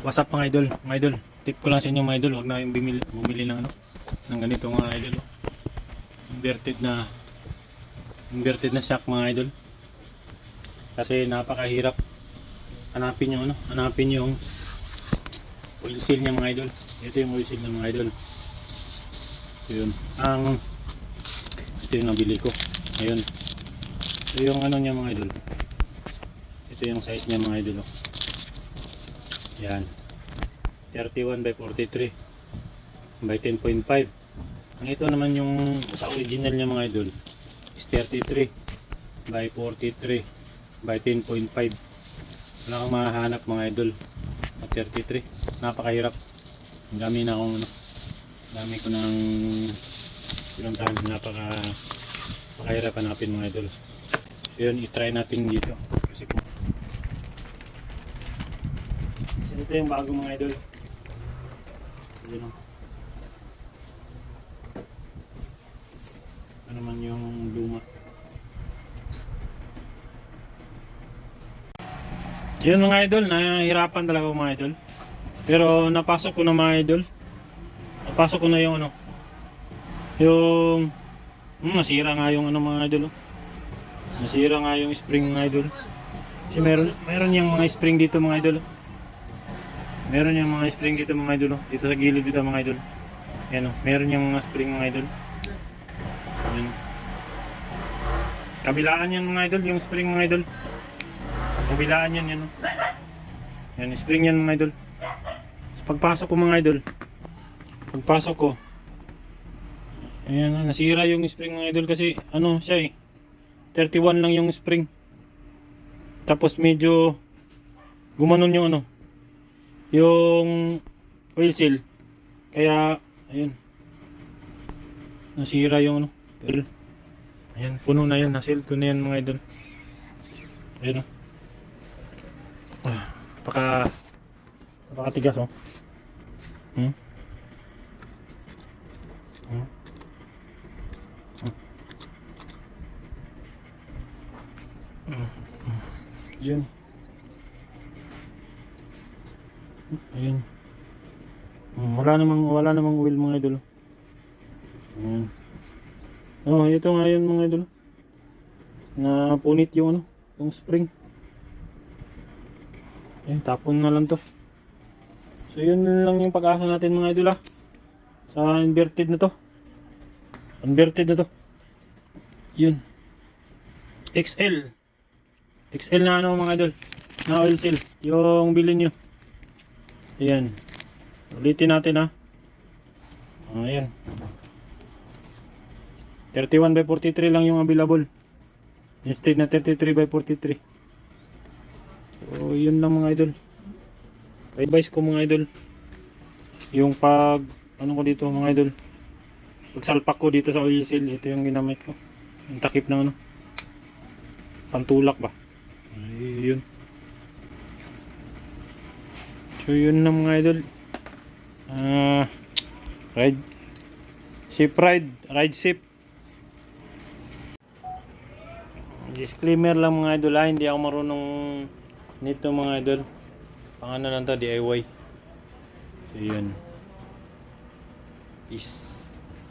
What's up mga idol? Mga idol, tip ko lang sa inyo mga idol, huwag na kayong bumili, bumili ng ano, ng ganito mga idol. Inverted na inverted na shock mga idol. Kasi napakahirap hanapin yung ano, hanapin yung oil seal niya mga idol. Ito yung oil seal ng mga idol. Ito yun. Ang ito yung nabili ko. Ngayon. Ito yung ano niya mga idol. Ito yung size niya mga idol. Oh. Yan. 31 by 43 by 10.5. Ang ito naman yung sa original niya mga idol is 33 by 43 by 10.5. Wala kang mahanap mga idol na 33. Napakahirap. Ang dami na akong ano. Dami ko ng pinuntahan. Napaka napakahirap hanapin mga idol. So yun, itry natin dito. Kasi kung So, ito yung bago mga idol. Yun o. Ito naman yung luma. Yun mga idol, nahihirapan talaga mga idol. Pero napasok ko na mga idol. Napasok ko na yung ano. Yung hmm, nasira nga yung ano mga idol. oh. Nasira nga yung spring mga idol. Kasi meron meron yung mga spring dito mga idol. oh. Meron yung mga spring dito mga idol. oh. Dito sa gilid dito mga idol. Yan oh. Meron yung mga spring mga idol. Yan. Kabilaan yan mga idol, yung spring mga idol. Kabilaan yan yan. oh. Yan, spring yan mga idol. So, pagpasok ko mga idol. Pagpasok ko. Ayan, oh, nasira yung spring mga idol kasi ano siya eh. 31 lang yung spring. Tapos medyo gumanon yung ano, yung oil seal kaya ayun nasira yung ano pero ayan puno na yan nasil ko na yan mga idol ayun o ah, paka napakatigas oh hmm? Hmm? Hmm. Hmm. Hmm. Ayun. Mm, Wala namang wala namang oil mga idol. Ayun. Oh, ito nga yun mga idol. Na punit yung ano, yung spring. Ayun, tapon na lang to. So yun lang yung pag-asa natin mga idol ah. Sa inverted na to. Inverted na to. Yun. XL. XL na ano mga idol. Na oil seal. Yung bilhin nyo. Ayan. Ulitin natin ha. Ayan. 31 by 43 lang yung available. Instead na 33 by 43. So, yun lang mga idol. Advice ko mga idol. Yung pag, ano ko dito mga idol. Pag salpak ko dito sa oil seal, ito yung ginamit ko. Yung takip ng ano. Pantulak ba? Ay, yun. So yun na mga idol. Ah, ride safe ride, ride safe. Disclaimer lang mga idol ha, hindi ako marunong nito mga idol. Pang lang to, DIY. So yun. Peace.